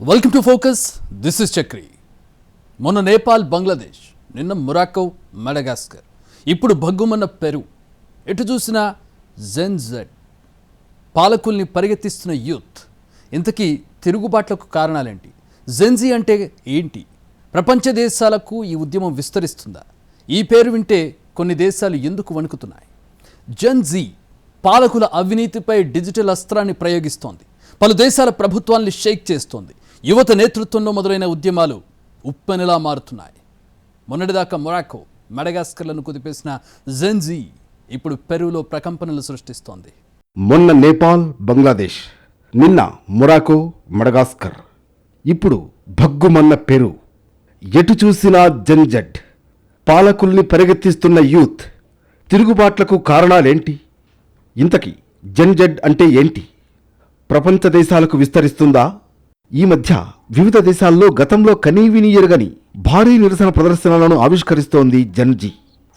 Welcome to focus this is Chakri మొన్న నేపాల్ బంగ్లాదేశ్ నిన్న Morocco Madagascar. ఇప్పుడు భగ్గుమన్న పెరు. ఎటు చూసినా జెన్జెడ్ పాలకుల్ని పరిగెత్తిస్తున్న యూత్. ఇంతకీ తిరుగుబాట్లకు కారణాలేంటి? జెన్జీ అంటే ఏంటి? ప్రపంచ దేశాలకు ఈ ఉద్యమం విస్తరిస్తుందా? ఈ పేరు వింటే కొన్ని దేశాలు ఎందుకు వణుకుతున్నాయి? జెన్జీ పాలకుల అవినీతిపై డిజిటల్ అస్త్రాన్ని ప్రయోగిస్తోంది. పలు దేశాల ప్రభుత్వాల్ని షేక్ చేస్తోంది. యువత నేతృత్వంలో మొదలైన ఉద్యమాలు ఉప్పెనలా మారుతున్నాయి. మొన్నటిదాకా మొరాకో మెడగాస్కర్లను కుదిపేసిన జెన్జీ ఇప్పుడు పెరువులో ప్రకంపనలు సృష్టిస్తోంది. మొన్న నేపాల్ బంగ్లాదేశ్ నిన్న మొరాకో మడగాస్కర్ ఇప్పుడు భగ్గుమన్న పెరు. ఎటు చూసినా జంజడ్ పాలకుల్ని పరిగెత్తిస్తున్న యూత్. తిరుగుబాట్లకు కారణాలేంటి? ఇంతకీ జంజడ్ అంటే ఏంటి? ప్రపంచ దేశాలకు విస్తరిస్తుందా? ఈ మధ్య వివిధ దేశాల్లో గతంలో కనీవిని ఎరుగని భారీ నిరసన ప్రదర్శనలను ఆవిష్కరిస్తోంది Gen Z.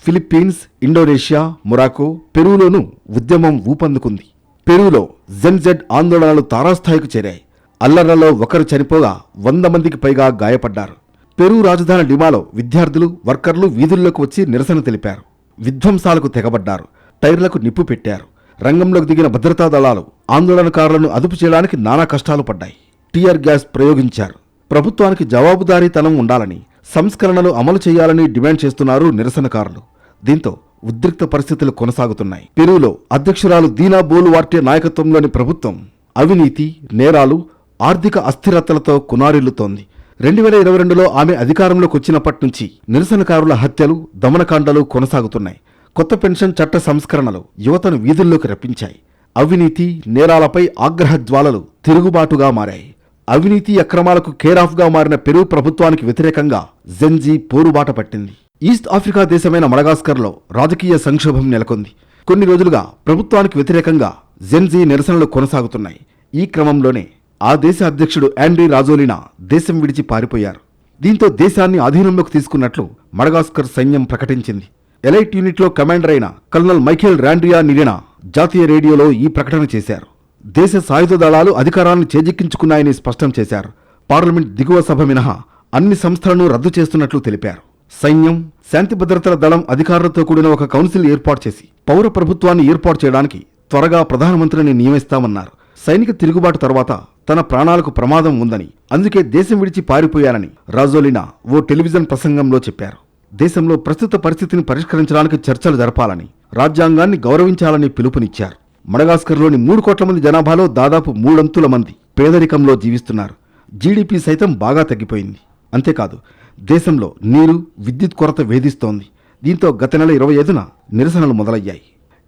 Philippines Indonesia Morocco పెరూలోనూ ఉద్యమం ఊపందుకుంది. పెరూలో జెన్జెడ్ ఆందోళనలు తారాస్థాయికి చేరాయి. అల్లర్లలో ఒకరు చనిపోగా వంద మందికి పైగా గాయపడ్డారు. పెరూ రాజధాని డిమాలో విద్యార్థులు వర్కర్లు వీధుల్లోకి వచ్చి నిరసన తెలిపారు. విధ్వంసాలకు తెగబడ్డారు. టైర్లకు నిప్పు పెట్టారు. రంగంలోకి దిగిన భద్రతా దళాలు ఆందోళనకారులను అదుపు చేయడానికి నానా కష్టాలు పడ్డాయి. టీఆర్ గ్యాస్ ప్రయోగించారు. ప్రభుత్వానికి జవాబుదారీతనం ఉండాలని సంస్కరణలు అమలు చేయాలని డిమాండ్ చేస్తున్నారు నిరసనకారులు. దీంతో ఉద్రిక్త పరిస్థితులు కొనసాగుతున్నాయి. పెరువులో అధ్యక్షురాలు దీనా బోలువార్టే నాయకత్వంలోని ప్రభుత్వం అవినీతి నేరాలు ఆర్థిక అస్థిరతలతో కునారిల్లుతోంది. రెండు వేల ఇరవై రెండులో ఆమె అధికారంలోకి వచ్చినప్పటి నుంచి నిరసనకారుల హత్యలు దమనకాండలు కొనసాగుతున్నాయి. కొత్త పెన్షన్ చట్ట సంస్కరణలు యువతను వీధుల్లోకి రప్పించాయి. అవినీతి నేరాలపై ఆగ్రహ జ్వాలలు తిరుగుబాటుగా మారాయి. అవినీతి అక్రమాలకు కేరాఫ్గా మారిన పెరు ప్రభుత్వానికి వ్యతిరేకంగా జెన్జీ పోరుబాట పట్టింది. ఈస్ట్ ఆఫ్రికా దేశమైన మడగాస్కర్లో రాజకీయ సంక్షోభం నెలకొంది. కొన్ని రోజులుగా ప్రభుత్వానికి వ్యతిరేకంగా జెన్జీ నిరసనలు కొనసాగుతున్నాయి. ఈ క్రమంలోనే ఆ దేశ అధ్యక్షుడు యాండ్రీ రాజోలినా దేశం విడిచి పారిపోయారు. దీంతో దేశాన్ని ఆధీనంలోకి తీసుకున్నట్లు మడగాస్కర్ సైన్యం ప్రకటించింది. ఎలైట్ యూనిట్లో కమాండర్ అయిన కల్నల్ మైఖేల్ రాండ్రియా నిరినా జాతీయ రేడియోలో ఈ ప్రకటన చేశారు. దేశ సాయుధ దళాలు అధికారాన్ని చేజిక్కించుకున్నాయని స్పష్టం చేశారు. పార్లమెంట్ దిగువ సభ మినహా అన్ని సంస్థలను రద్దు చేస్తున్నట్లు తెలిపారు. సైన్యం శాంతి భద్రతల దళం అధికారులతో కూడిన ఒక కౌన్సిల్ ఏర్పాటు చేసి పౌర ప్రభుత్వాన్ని ఏర్పాటు చేయడానికి త్వరగా ప్రధానమంత్రిని నియమిస్తామన్నారు. సైనిక తిరుగుబాటు తర్వాత తన ప్రాణాలకు ప్రమాదం ఉందని అందుకే దేశం విడిచి పారిపోయారని రాజోలినా ఓ టెలివిజన్ ప్రసంగంలో చెప్పారు. దేశంలో ప్రస్తుత పరిస్థితిని పరిష్కరించడానికి చర్చలు జరపాలని రాజ్యాంగాన్ని గౌరవించాలని పిలుపునిచ్చారు. మడగాస్కర్లోని మూడు కోట్ల మంది జనాభాలో దాదాపు మూడంతుల మంది పేదరికంలో జీవిస్తున్నారు. జీడీపీ సైతం బాగా తగ్గిపోయింది. అంతేకాదు దేశంలో నీరు విద్యుత్ కొరత వేధిస్తోంది. దీంతో గత నెల ఇరవై ఐదున నిరసనలు మొదలయ్యాయి.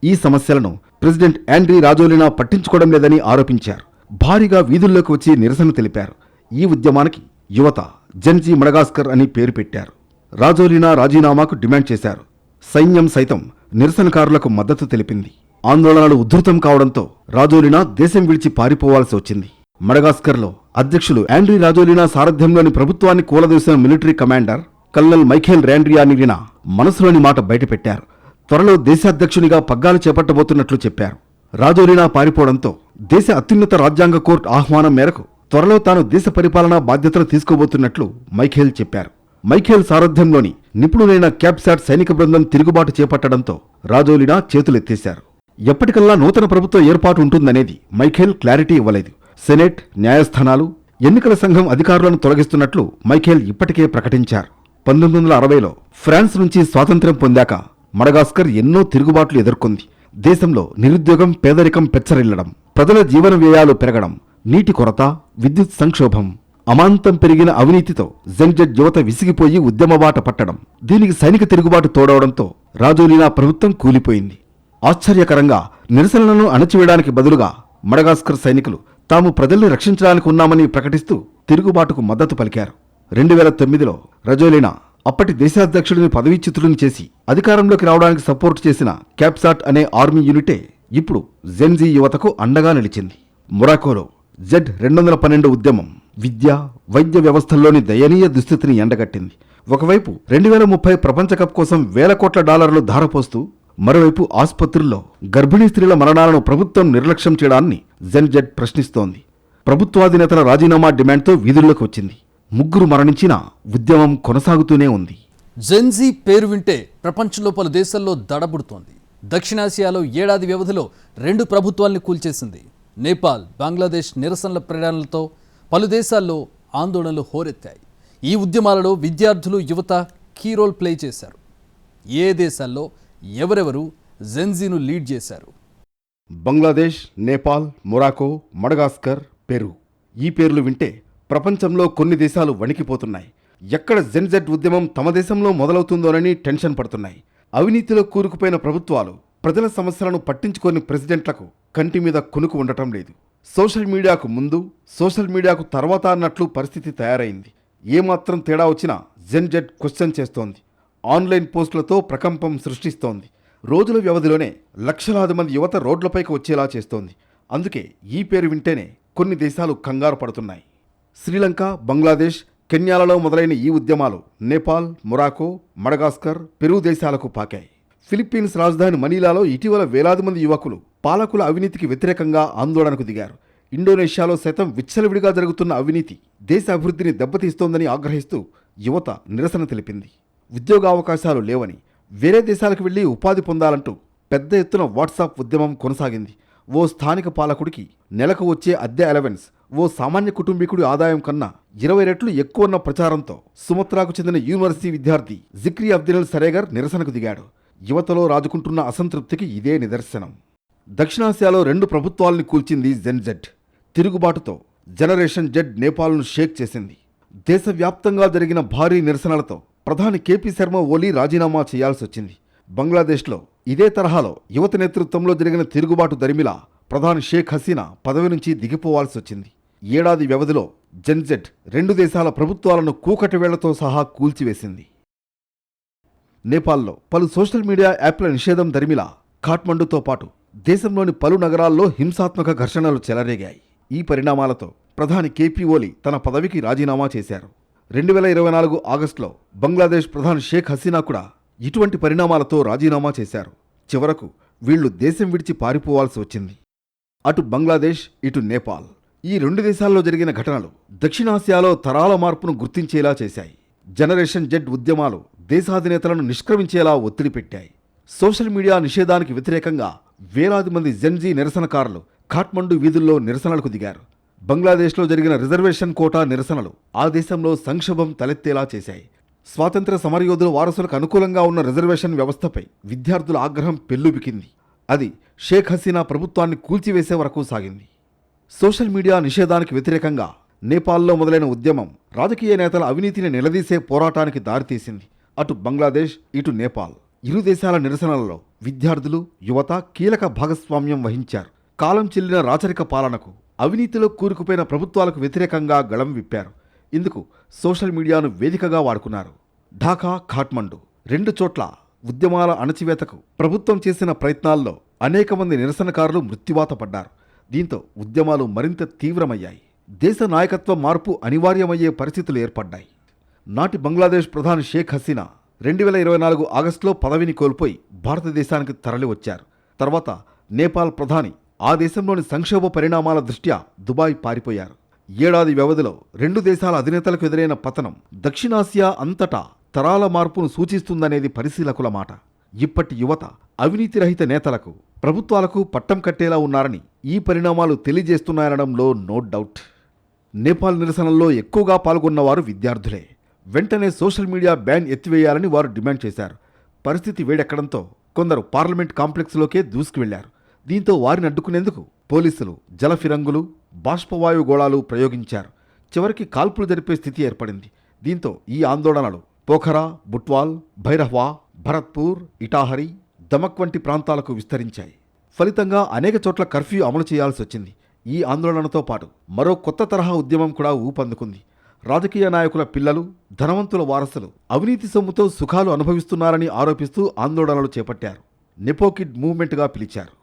ఈ సమస్యలను ప్రెసిడెంట్ యాండ్రీ రాజోలినా పట్టించుకోవడం లేదని ఆరోపించారు. భారీగా వీధుల్లోకి వచ్చి నిరసన తెలిపారు. ఈ ఉద్యమానికి యువత జన్జీ మడగాస్కర్ అని పేరు పెట్టారు. రాజోలినా రాజీనామాకు డిమాండ్ చేశారు. సైన్యం సైతం నిరసనకారులకు మద్దతు తెలిపింది. ఆందోళనలు ఉధృతం కావడంతో రాజోలినా దేశం విడిచి పారిపోవాల్సి వచ్చింది. మడగాస్కర్లో అధ్యక్షులు యాండ్రీ రాజోలినా సారథ్యంలోని ప్రభుత్వాన్ని కూలదీసిన military commander colonel Michael Randrianirina మనసులోని మాట బయటపెట్టారు. త్వరలో దేశాధ్యక్షునిగా పగ్గాలు చేపట్టబోతున్నట్లు చెప్పారు. రాజోలినా పారిపోవడంతో దేశ అత్యున్నత రాజ్యాంగ కోర్టు ఆహ్వానం మేరకు త్వరలో తాను దేశ పరిపాలనా బాధ్యతలు తీసుకోబోతున్నట్లు మైఖేల్ చెప్పారు. మైఖేల్ సారథ్యంలోని నిపుణులైన క్యాప్సాట్ సైనిక బృందం తిరుగుబాటు చేపట్టడంతో రాజోలినా చేతులెత్తేశారు. ఎప్పటికల్లా నూతన ప్రభుత్వ ఏర్పాటు ఉంటుందనేది మైఖేల్ క్లారిటీ ఇవ్వలేదు. సెనెట్ న్యాయస్థానాలు ఎన్నికల సంఘం అధికారులను తొలగిస్తున్నట్లు మైఖేల్ ఇప్పటికే ప్రకటించారు. పంతొమ్మిది వందల అరవైలో ఫ్రాన్స్ నుంచి స్వాతంత్ర్యం పొందాక మడగాస్కర్ ఎన్నో తిరుగుబాట్లు ఎదుర్కొంది. దేశంలో నిరుద్యోగం పేదరికం పెచ్చరిల్లడం ప్రజల జీవన వ్యయాలు పెరగడం నీటి కొరత విద్యుత్ సంక్షోభం అమాంతం పెరిగిన అవినీతితో జంజెడ్ యువత విసిగిపోయి ఉద్యమబాట పట్టడం దీనికి సైనిక తిరుగుబాటు తోడవడంతో రాజోలీనా ప్రభుత్వం కూలిపోయింది. ఆశ్చర్యకరంగా నిరసనలను అణచివేయడానికి బదులుగా మడగాస్కర్ సైనికులు తాము ప్రజల్ని రక్షించడానికి ఉన్నామని ప్రకటిస్తూ తిరుగుబాటుకు మద్దతు పలికారు. రెండు వేల తొమ్మిదిలో రజోలినా అప్పటి దేశాధ్యక్షుడిని పదవీచ్యుతుడిని చేసి అధికారంలోకి రావడానికి సపోర్ట్ చేసిన క్యాప్సాట్ అనే ఆర్మీ యూనిటే ఇప్పుడు జెన్జీ యువతకు అండగా నిలిచింది. మొరాకోలో జెడ్ రెండు వందల పన్నెండు ఉద్యమం విద్య వైద్య వ్యవస్థల్లోని దయనీయ దుస్థితిని ఎండగట్టింది. ఒకవైపు రెండు వేల ముప్పై ప్రపంచ కప్ కోసం వేల కోట్ల డాలర్లు ధారపోస్తూ మరోవైపు ఆసుపత్రుల్లో గర్భిణీ స్త్రీల మరణాలను ప్రభుత్వం నిర్లక్ష్యం చేయడాన్ని జెన్జెడ్ ప్రశ్నిస్తోంది. ప్రభుత్వాధినేతల రాజీనామా డిమాండ్తో వీధుల్లోకి వచ్చింది. ముగ్గురు మరణించిన ఉద్యమం కొనసాగుతూనే ఉంది. జెన్జీ పేరు వింటే ప్రపంచంలో పలు దేశాల్లో దడబుడుతోంది. దక్షిణాసియాలో ఏడాది వ్యవధిలో రెండు ప్రభుత్వాల్ని కూల్చేసింది. నేపాల్ బంగ్లాదేశ్ నిరసనల ప్రేరణలతో పలు దేశాల్లో ఆందోళనలు హోరెత్తాయి. ఈ ఉద్యమాలలో విద్యార్థులు యువత కీ రోల్ ప్లే చేశారు. ఏ దేశాల్లో ఎవరెవరు జెన్జీను లీడ్ చేశారు? Bangladesh Nepal Morocco Madagascar Peru. ఈ పేర్లు వింటే ప్రపంచంలో కొన్ని దేశాలు వణికిపోతున్నాయి. ఎక్కడ జెన్జెడ్ ఉద్యమం తమ దేశంలో మొదలవుతుందోనని టెన్షన్ పడుతున్నాయి. అవినీతిలో కూరుకుపోయిన ప్రభుత్వాలు ప్రజల సమస్యలను పట్టించుకోని ప్రెసిడెంట్లకు కంటి మీద కొనుకు ఉండటం లేదు. సోషల్ మీడియాకు ముందు సోషల్ మీడియాకు తర్వాత అన్నట్లు పరిస్థితి తయారైంది. ఏమాత్రం తేడా వచ్చినా జెన్జెడ్ క్వశ్చన్ చేస్తోంది. ఆన్లైన్ పోస్టులతో ప్రకంపం సృష్టిస్తోంది. రోజుల వ్యవధిలోనే లక్షలాది మంది యువత రోడ్లపైకి వచ్చేలా చేస్తోంది. అందుకే ఈ పేరు వింటేనే కొన్ని దేశాలు కంగారు పడుతున్నాయి. శ్రీలంక బంగ్లాదేశ్ కెన్యాలలో మొదలైన ఈ ఉద్యమాలు నేపాల్ మొరాకో మడగాస్కర్ పెరు దేశాలకు పాకాయి. ఫిలిప్పీన్స్ రాజధాని మనీలాలో ఇటీవల వేలాది మంది యువకులు పాలకుల అవినీతికి వ్యతిరేకంగా ఆందోళనకు దిగారు. ఇండోనేషియాలో సైతం విచ్చలవిడిగా జరుగుతున్న అవినీతి దేశ అభివృద్ధిని దెబ్బతీస్తోందని ఆగ్రహిస్తూ యువత నిరసన తెలిపింది. ఉద్యోగావకాశాలు లేవని వేరే దేశాలకు వెళ్ళి ఉపాధి పొందాలంటూ పెద్ద ఎత్తున వాట్సాప్ ఉద్యమం కొనసాగింది. ఓ స్థానిక పాలకుడికి నెలకు వచ్చే అద్దె అలవెన్స్ ఓ సామాన్య కుటుంబీకుడి ఆదాయం కన్నా ఇరవై రెట్లు ఎక్కువ ఉన్న ప్రచారంతో సుమత్రాకు చెందిన యూనివర్సిటీ విద్యార్థి జిక్రీ అబ్దుల్ సరేగర్ నిరసనకు దిగాడు. యువతలో రాజుకుంటున్న అసంతృప్తికి ఇదే నిదర్శనం. దక్షిణాసియాలో రెండు ప్రభుత్వాలను కూల్చింది జెన్జెడ్ తిరుగుబాటుతో జనరేషన్ జెడ్ నేపాల్ను షేక్ చేసింది. దేశవ్యాప్తంగా జరిగిన భారీ నిరసనలతో ప్రధాని కేపీ శర్మ ఓలీ రాజీనామా చేయాల్సి వచ్చింది బంగ్లాదేశ్లో ఇదే తరహాలో యువత నేతృత్వంలో జరిగిన తిరుగుబాటు దరిమిలా ప్రధాని షేక్ హసీనా పదవి నుంచి దిగిపోవాల్సి వచ్చింది ఏడాది వ్యవధిలో జెన్జెట్ రెండు దేశాల ప్రభుత్వాలను కూకటి వేళ్ళతో సహా కూల్చివేసింది. నేపాల్లో పలు సోషల్ మీడియా యాప్ల నిషేధం దరిమిలా ఖాట్మండుతో పాటు దేశంలోని పలు నగరాల్లో హింసాత్మక ఘర్షణలు చెలరేగాయి. ఈ పరిణామాలతో ప్రధాని కేపీ ఓలి తన పదవికి రాజీనామా చేశారు. రెండు వేల ఇరవై నాలుగు ఆగస్టులో బంగ్లాదేశ్ ప్రధాని షేక్ హసీనా కూడా ఇటువంటి పరిణామాలతో రాజీనామా చేశారు. చివరకు వీళ్ళు దేశం విడిచి పారిపోవాల్సి వచ్చింది. అటు బంగ్లాదేశ్ ఇటు నేపాల్ ఈ రెండు దేశాల్లో జరిగిన ఘటనలు దక్షిణాసియాలో తరాల మార్పును గుర్తించేలా చేశాయి. జనరేషన్ జెడ్ ఉద్యమాలు దేశాధినేతలను నిష్క్రమించేలా ఒత్తిడి పెట్టాయి. సోషల్ మీడియా నిషేధానికి వ్యతిరేకంగా వేలాది మంది జెన్జీ నిరసనకారులు ఖాట్మండు వీధుల్లో నిరసనలకు దిగారు. బంగ్లాదేశ్లో జరిగిన రిజర్వేషన్ కోటా నిరసనలు ఆ దేశంలో సంక్షోభం తలెత్తేలా చేశాయి. స్వాతంత్ర సమరయోధుల వారసులకు అనుకూలంగా ఉన్న రిజర్వేషన్ వ్యవస్థపై విద్యార్థుల ఆగ్రహం పెల్లుబికింది అది షేక్ హసీనా ప్రభుత్వాన్ని కూల్చివేసే వరకు సాగింది. సోషల్ మీడియా నిషేధానికి వ్యతిరేకంగా నేపాల్లో మొదలైన ఉద్యమం రాజకీయ నేతల అవినీతిని నిలదీసే పోరాటానికి దారితీసింది. అటు బంగ్లాదేశ్ ఇటు నేపాల్. ఇరు దేశాల నిరసనలలో విద్యార్థులు యువత కీలక భాగస్వామ్యం వహించారు. కాలం చెల్లిన రాచరిక పాలనకు అవినీతిలో కూరుకుపోయిన ప్రభుత్వాలకు వ్యతిరేకంగా గళం విప్పారు. ఇందుకు సోషల్ మీడియాను వేదికగా వాడుకున్నారు. ఢాకా ఖాట్మండు రెండు చోట్ల ఉద్యమాల అణచివేతకు ప్రభుత్వం చేసిన ప్రయత్నాల్లో అనేక మంది నిరసనకారులు మృత్యువాత పడ్డారు. దీంతో ఉద్యమాలు మరింత తీవ్రమయ్యాయి. దేశ నాయకత్వ మార్పు అనివార్యమయ్యే పరిస్థితులు ఏర్పడ్డాయి. నాటి బంగ్లాదేశ్ ప్రధాని షేక్ హసీనా రెండు వేల ఇరవై నాలుగు ఆగస్టులో పదవిని కోల్పోయి భారతదేశానికి తరలివచ్చారు. తర్వాత నేపాల్ ప్రధాని ఆ దేశంలోని సంక్షోభ పరిణామాల దృష్ట్యా దుబాయ్ పారిపోయారు. ఏడాది వ్యవధిలో రెండు దేశాల అధినేతలకు ఎదురైన పతనం దక్షిణాసియా అంతటా తరాల మార్పును సూచిస్తుందనేది పరిశీలకుల మాట. ఇప్పటి యువత అవినీతి రహిత నేతలకు ప్రభుత్వాలకు పట్టం కట్టేలా ఉన్నారని ఈ పరిణామాలు తెలియజేస్తున్నాయనడంలో నో డౌట్. నేపాల్ నిరసనల్లో ఎక్కువగా పాల్గొన్నవారు విద్యార్థులే. వెంటనే సోషల్ మీడియా బ్యాన్ ఎత్తివేయాలని వారు డిమాండ్ చేశారు. పరిస్థితి వేడెక్కడంతో కొందరు పార్లమెంట్ కాంప్లెక్స్లోకే దూసుకువెళ్ళారు. దీంతో వారిని అడ్డుకునేందుకు పోలీసులు జలఫిరంగులు బాష్పవాయు గోళాలు ప్రయోగించారు. చివరికి కాల్పులు జరిపే స్థితి ఏర్పడింది. దీంతో ఈ ఆందోళనలు పోఖరా బుట్వాల్ భైరహ్వా భరత్పూర్ ఇటాహరి దమక్ వంటి ప్రాంతాలకు విస్తరించాయి. ఫలితంగా అనేక చోట్ల కర్ఫ్యూ అమలు చేయాల్సి వచ్చింది. ఈ ఆందోళనతో పాటు మరో కొత్త తరహా ఉద్యమం కూడా ఊపందుకుంది. రాజకీయ నాయకుల పిల్లలు ధనవంతుల వారసులు అవినీతి సొమ్ముతో సుఖాలు అనుభవిస్తున్నారని ఆరోపిస్తూ ఆందోళనలు చేపట్టారు. నెపోకిడ్ మూవ్మెంట్గా పిలిచారు.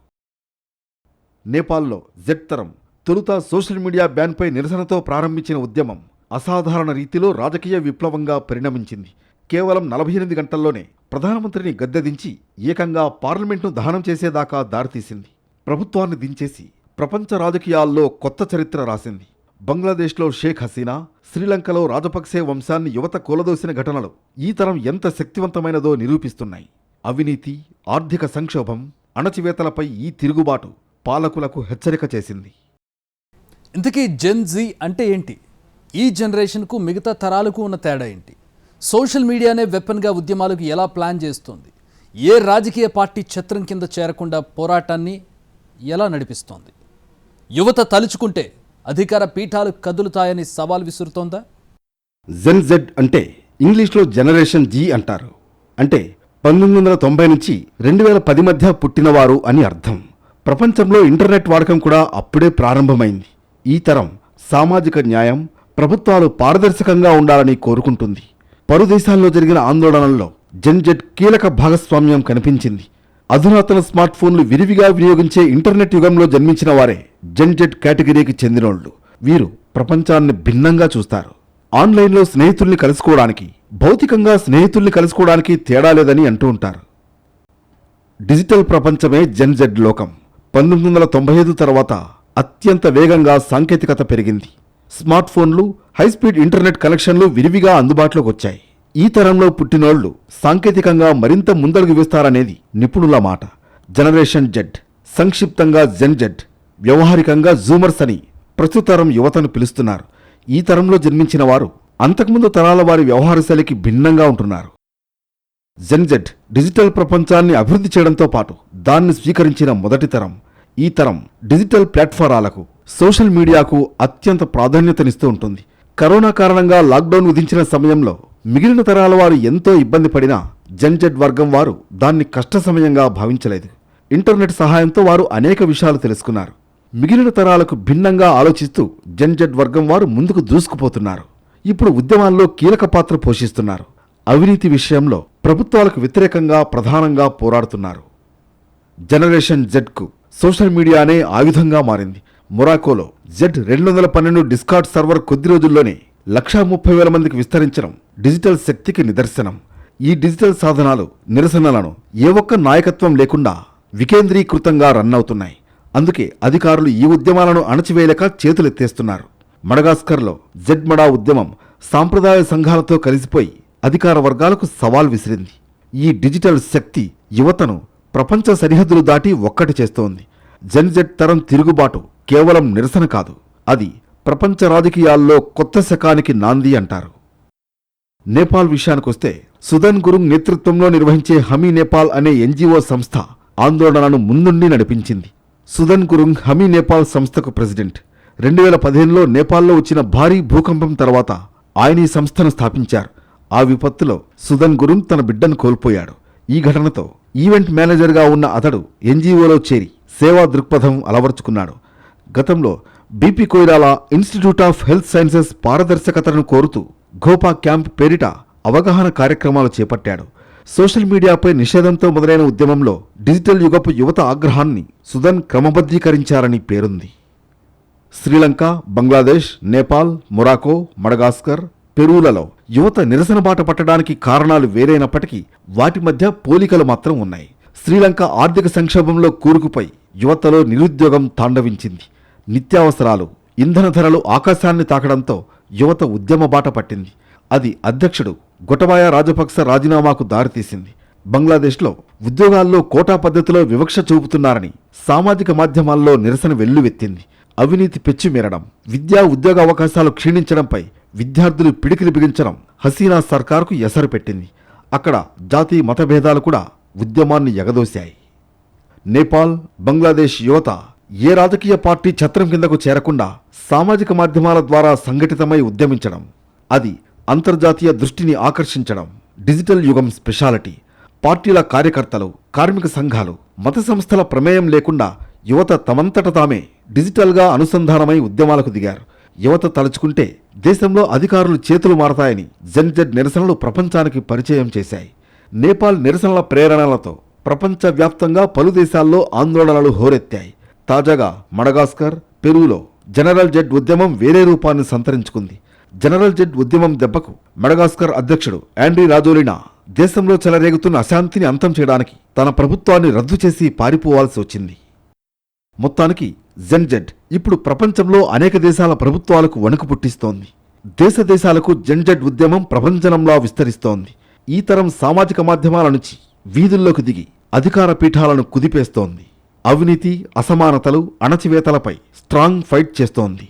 నేపాల్లో జెడ్ తరం తొలుత సోషల్ మీడియా బ్యాన్పై నిరసనతో ప్రారంభించిన ఉద్యమం అసాధారణ రీతిలో రాజకీయ విప్లవంగా పరిణమించింది. కేవలం నలభై ఎనిమిది గంటల్లోనే ప్రధానమంత్రిని గద్దెదించి ఏకంగా పార్లమెంట్ను దహనం చేసేదాకా దారితీసింది. ప్రభుత్వాన్ని దించేసి ప్రపంచ రాజకీయాల్లో కొత్త చరిత్ర రాసింది. బంగ్లాదేశ్లో షేక్ హసీనా శ్రీలంకలో రాజపక్సే వంశాన్ని యువత కూలదోసిన ఘటనలు ఈ తరం ఎంత శక్తివంతమైనదో నిరూపిస్తున్నాయి. అవినీతి ఆర్థిక సంక్షోభం అణచివేతలపై ఈ తిరుగుబాటు పాలకులకు హెచ్చరిక చేసింది. ఇంతకీ జెన్ జీ అంటే ఏంటి? ఈ జనరేషన్కు మిగతా తరాలకు ఉన్న తేడా ఏంటి? సోషల్ మీడియానే వెపన్గా ఉద్యమాలకు ఎలా ప్లాన్ చేస్తోంది? ఏ రాజకీయ పార్టీ ఛత్రం కింద చేరకుండా పోరాటాన్ని ఎలా నడిపిస్తోంది? యువత తలుచుకుంటే అధికార పీఠాలు కదులుతాయని సవాల్ విసురుతోందా? జెన్ జెడ్ అంటే ఇంగ్లీష్లో జనరేషన్ జీ అంటారు. అంటే పంతొమ్మిది వందల తొంభై నుంచి రెండు వేల పది మధ్య పుట్టినవారు అని అర్థం. ప్రపంచంలో ఇంటర్నెట్ వాడకం కూడా అప్పుడే ప్రారంభమైంది. ఈ తరం సామాజిక న్యాయం ప్రభుత్వాలు పారదర్శకంగా ఉండాలని కోరుకుంటుంది. పరుదేశాల్లో జరిగిన ఆందోళనల్లో జెన్ కీలక భాగస్వామ్యం కనిపించింది. అధునాతన స్మార్ట్ ఫోన్లు విరివిగా వినియోగించే ఇంటర్నెట్ యుగంలో జన్మించిన వారే జెన్ కేటగిరీకి చెందినోళ్ళు వీరు ప్రపంచాన్ని భిన్నంగా చూస్తారు. ఆన్లైన్లో స్నేహితుల్ని కలుసుకోవడానికి భౌతికంగా స్నేహితుల్ని కలుసుకోవడానికి తేడా లేదని అంటూ ఉంటారు. డిజిటల్ ప్రపంచమే జెన్ జెడ్ లోకం. పంతొమ్మిది వందల తొంభై ఐదు తర్వాత అత్యంత వేగంగా సాంకేతికత పెరిగింది. స్మార్ట్ ఫోన్లు హైస్పీడ్ ఇంటర్నెట్ కనెక్షన్లు విరివిగా అందుబాటులోకి వచ్చాయి. ఈ తరంలో పుట్టినోళ్ళు సాంకేతికంగా మరింత ముందడుగు వేస్తారనేది నిపుణుల మాట. జనరేషన్ జెడ్ సంక్షిప్తంగా జెన్ జెడ్ వ్యవహారికంగా జూమర్స్ అని ప్రస్తుత తరం యువతను పిలుస్తున్నారు. ఈ తరంలో జన్మించిన వారు అంతకుముందు తరాల వారి వ్యవహార శైలికి భిన్నంగా ఉంటున్నారు. జెన్జెడ్ డిజిటల్ ప్రపంచాన్ని అభివృద్ధి చేయడంతో పాటు దాన్ని స్వీకరించిన మొదటి తరం ఈ తరం డిజిటల్ ప్లాట్ఫారాలకు సోషల్ మీడియాకు అత్యంత ప్రాధాన్యతనిస్తూ ఉంటుంది. కరోనా కారణంగా లాక్డౌన్ విధించిన సమయంలో మిగిలిన తరాల వారు ఎంతో ఇబ్బంది పడినా జెన్జెడ్ వర్గం వారు దాన్ని కష్ట సమయంగా భావించలేదు. ఇంటర్నెట్ సహాయంతో వారు అనేక విషయాలు తెలుసుకున్నారు. మిగిలిన తరాలకు భిన్నంగా ఆలోచిస్తూ జెన్జెడ్ వర్గం వారు ముందుకు దూసుకుపోతున్నారు. ఇప్పుడు ఉద్యమాల్లో కీలక పాత్ర పోషిస్తున్నారు. అవినీతి విషయంలో ప్రభుత్వాలకు వ్యతిరేకంగా ప్రధానంగా పోరాడుతున్నారు. జనరేషన్ జెడ్కు సోషల్ మీడియానే ఆయుధంగా మారింది. మొరాకోలో జెడ్ రెండు వందల పన్నెండు డిస్కార్డ్ సర్వర్ కొద్ది రోజుల్లోనే లక్షా ముప్పై వేల మందికి విస్తరించడం డిజిటల్ శక్తికి నిదర్శనం. ఈ డిజిటల్ సాధనాలు నిరసనలను ఏ ఒక్క నాయకత్వం లేకుండా వికేంద్రీకృతంగా రన్ అవుతున్నాయి. అందుకే అధికారులు ఈ ఉద్యమాలను అణచివేయలేక చేతులెత్తేస్తున్నారు. మడగాస్కర్లో జెడ్మడా ఉద్యమం సాంప్రదాయ సంఘాలతో కలిసిపోయి అధికార వర్గాలకు సవాల్ విసిరింది. ఈ డిజిటల్ శక్తి యువతను ప్రపంచ సరిహద్దులు దాటి ఒక్కటి చేస్తోంది. జెన్జెట్ తరం తిరుగుబాటు కేవలం నిరసన కాదు. అది ప్రపంచ రాజకీయాల్లో కొత్త శకానికి నాంది అంటారు. నేపాల్ విషయానికొస్తే సుదన్ గురుంగ్ నేతృత్వంలో నిర్వహించే హమీ నేపాల్ అనే ఎన్జిఓ సంస్థ ఆందోళనను ముందుండి నడిపించింది. సుదన్ గురుంగ్ హమీ నేపాల్ సంస్థకు ప్రెసిడెంట్. రెండు వేల పదిహేనులో నేపాల్లో వచ్చిన భారీ భూకంపం తర్వాత ఆయన ఈ సంస్థను స్థాపించారు. ఆ విపత్తులో సుదన్ గురుంగ్ తన బిడ్డను కోల్పోయాడు. ఈ ఘటనతో ఈవెంట్ మేనేజర్గా ఉన్న అతడు ఎన్జీఓలో చేరి సేవా దృక్పథం అలవర్చుకున్నాడు. గతంలో BP Koirala institute of health sciences పారదర్శకతను కోరుతూ ఘోపా క్యాంప్ పేరిట అవగాహన కార్యక్రమాలు చేపట్టాడు. సోషల్ మీడియాపై నిషేధంతో మొదలైన ఉద్యమంలో డిజిటల్ యుగపు యువత ఆగ్రహాన్ని సుదన్ క్రమబద్ధీకరించారని పేరుంది. శ్రీలంక బంగ్లాదేశ్ నేపాల్ మొరాకో మడగాస్కర్ పెరువులలో యువత నిరసన బాట పట్టడానికి కారణాలు వేరైనప్పటికీ వాటి మధ్య పోలికలు మాత్రం ఉన్నాయి. శ్రీలంక ఆర్థిక సంక్షోభంలో కూరుకుపోయి యువతలో నిరుద్యోగం తాండవించింది. నిత్యావసరాలు ఇంధన ధరలు ఆకాశాన్ని తాకడంతో యువత ఉద్యమ బాట పట్టింది. అది అధ్యక్షుడు గొటబాయ రాజపక్స రాజీనామాకు దారితీసింది. బంగ్లాదేశ్లో ఉద్యోగాల్లో కోటా పద్ధతిలో వివక్ష చూపుతున్నారని సామాజిక మాధ్యమాల్లో నిరసన వెల్లువెత్తింది. అవినీతి పెచ్చిమీరడం విద్యా ఉద్యోగ అవకాశాలు క్షీణించడంపై విద్యార్థులు పిడికిలి బిగించడం హసీనా సర్కార్కు ఎసరు పెట్టింది అక్కడ జాతి మతభేదాలు కూడా ఉద్యమాన్ని ఎగదోశాయి. నేపాల్ బంగ్లాదేశ్ యువత ఏ రాజకీయ పార్టీ ఛత్రం కిందకు చేరకుండా సామాజిక మాధ్యమాల ద్వారా సంఘటితమై ఉద్యమించడం అది అంతర్జాతీయ దృష్టిని ఆకర్షించడం డిజిటల్ యుగం స్పెషాలిటీ పార్టీల కార్యకర్తలు కార్మిక సంఘాలు మత సంస్థల ప్రమేయం లేకుండా యువత తమంతట తామే డిజిటల్గా అనుసంధానమై ఉద్యమాలకు దిగారు. యువత తలుచుకుంటే దేశంలో అధికారులు చేతులు మారతాయని జెన్జెడ్ నిరసనలు ప్రపంచానికి పరిచయం చేశాయి. నేపాల్ నిరసనల ప్రేరణలతో ప్రపంచవ్యాప్తంగా పలు దేశాల్లో ఆందోళనలు హోరెత్తాయి. తాజాగా మడగాస్కర్ పెరూలో జనరల్ జెడ్ ఉద్యమం వేరే రూపాన్ని సంతరించుకుంది. జనరల్ జెడ్ ఉద్యమం దెబ్బకు మడగాస్కర్ అధ్యక్షుడు యాండ్రీ రాజోలినా దేశంలో చెలరేగుతున్న అశాంతిని అంతం చేయడానికి తన ప్రభుత్వాన్ని రద్దు చేసి పారిపోవాల్సి వచ్చింది. మొత్తానికి జెన్జెడ్ ఇప్పుడు ప్రపంచంలో అనేక దేశాల ప్రభుత్వాలకు వణుకు పుట్టిస్తోంది. దేశ దేశాలకు జెంజెడ్ ఉద్యమం ప్రపంచనంలా విస్తరిస్తోంది. ఈ తరం సామాజిక మాధ్యమాల నుంచి వీధుల్లోకి దిగి అధికార పీఠాలను కుదిపేస్తోంది. అవినీతి అసమానతలు అణచివేతలపై స్ట్రాంగ్ ఫైట్ చేస్తోంది.